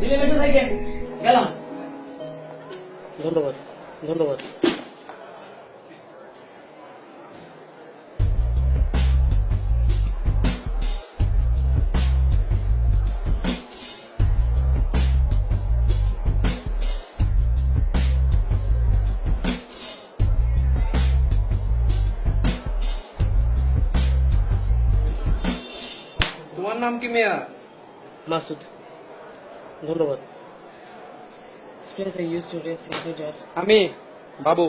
মিলেমিশে থাকেন গেলাম ধন্যবাদ ধন্যবাদ তোমার নাম কি মেয়া মাসুদ ধন্যবাদ Spence I used to race infant আমি বাবু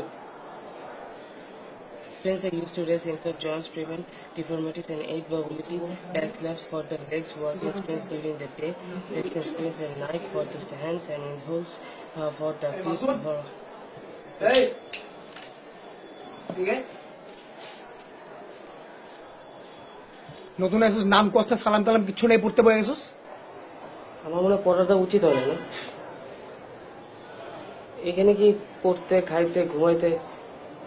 Spence I used to race infant joints, prevent deformities and aid mobility, backslash for the legs, walking sprints during the day, distance sprints and night for the hands and in holes uh, for the feet. For, এই ঠিক নতুন আসুস নাম Costa সালাম কালাম কিচ্ছু নেই পড়তে বয়ে গেছিস আমার মনে পড়াটা উচিত হয় না। এখানে কি পড়তে খাইতে ঘুমাইতে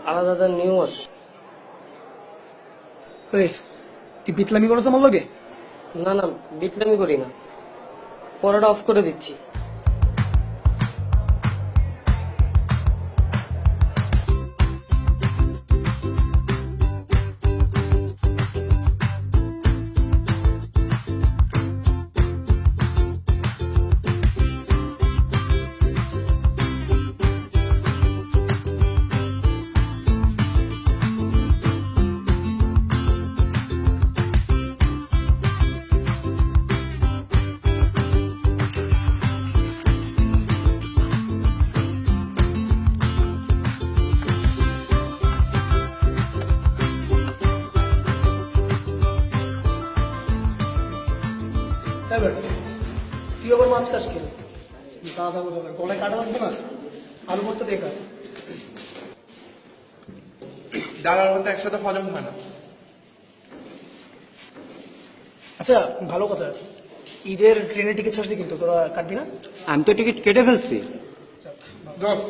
আলাদা আলাদা নিয়ম আছে? এই, তুই বিতলামি করেছ আমার লগে না না বিটলামি করি না। পড়াটা অফ করে দিচ্ছি। তাই বেটা, তুই আবার মাছ খাস কেন? দাদা বলে গলায় কাটা লাগবে না? আলু ভর্তা দেখা ডালার মধ্যে একসাথে হজম হয় না। আচ্ছা ভালো কথা। ঈদের ট্রেনের টিকিট ছাড়ছি কিন্তু তোরা কাটবি না? আমি তো টিকিট কেটে ফেলছি। দোস্ত,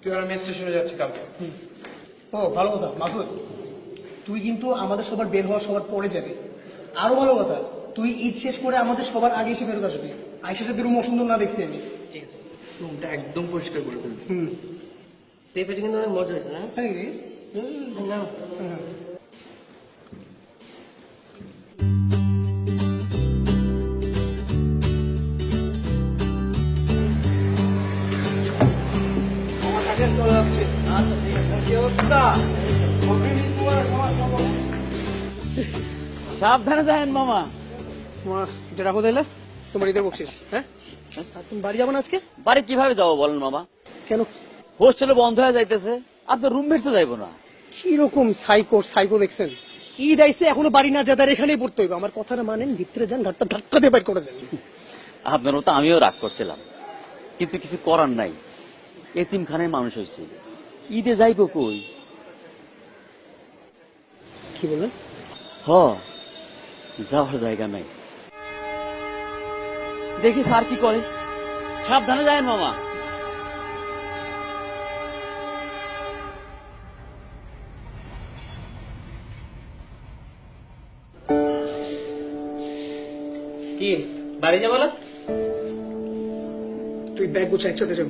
তুই আর আমি স্টেশনে যাচ্ছি কালকে। ও ভালো কথা। মাসুদ তুই কিন্তু আমাদের সবার বের হওয়ার সবার পরে যাবে। আরও ভালো কথা। তুই ঈদ শেষ করে আমাদের সবার আগে এসে ফেরত আসবি। আইসা সাথে রুম অসুন্দর না দেখছি আমি। রুমটা একদম পরিষ্কার করে ফেলবি। হুম। পেঁপেটা কিন্তু অনেক মজা হয়েছে না? তাই রে? না হুম। সাবধানে যাবেন মামা। তোমার এটা রাখো তোমার ঈদের বকশিস হ্যাঁ? আর তুমি বাড়ি যাব না আজকে? বাড়ি কীভাবে যাব বলেন মামা কেন? হোস্টেলে বন্ধ হয়ে যাইতেছে আপনার রুমমেট তো যাইবো না। কীরকম সাইকো সাইকো দেখছেন? ঈদ আইসে এখনও বাড়ি না যাদার এখানেই পড়তে হইবে। আমার কথাটা মানেন ভিতরে যান ঘাটটা ধাক্কা দিয়ে বাইর করে দেন। আপনার মতো আমিও রাগ করছিলাম কিন্তু কিছু করার নাই। এতিমখানায় মানুষ হয়েছে ঈদে যাইবো কই? কি বলবেন হ যাওয়ার জায়গা নাই। দেখি স্যার কি করে। সাবধানে যায় মামা। কি বাড়ি যাব না? তুই ব্যাগ গুছা একসাথে যাব।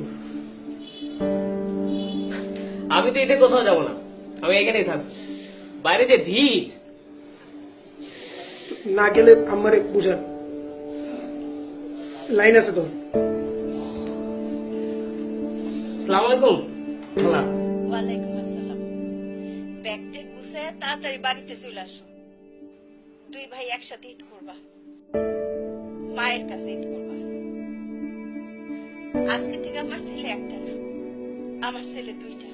আমি তো ঈদে কোথাও যাব না। আমি এখানেই থাকব। বাইরে যে ভিড়। না গেলে আমারে বুঝান লাইন আছে তো। সালাম আলাইকুম। খালা। ওয়ালাইকুম আসসালাম। ব্যাগটা গুছায় তাড়াতাড়ি বাড়িতে চলে আসো। দুই ভাই একসাথে ঈদ করবা। মায়ের কাছে ঈদ করবা। আজকে থেকে আমার ছেলে একটা না আমার ছেলে দুইটা।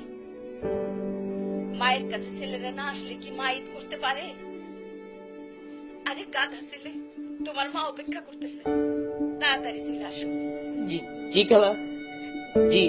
মায়ের কাছে ছেলেরা না আসলে কি মা ঈদ করতে পারে? আরে গাধা ছেলে তোমার মা অপেক্ষা করতেছে। তাড়াতাড়ি চলে আসো জি জি খালা জি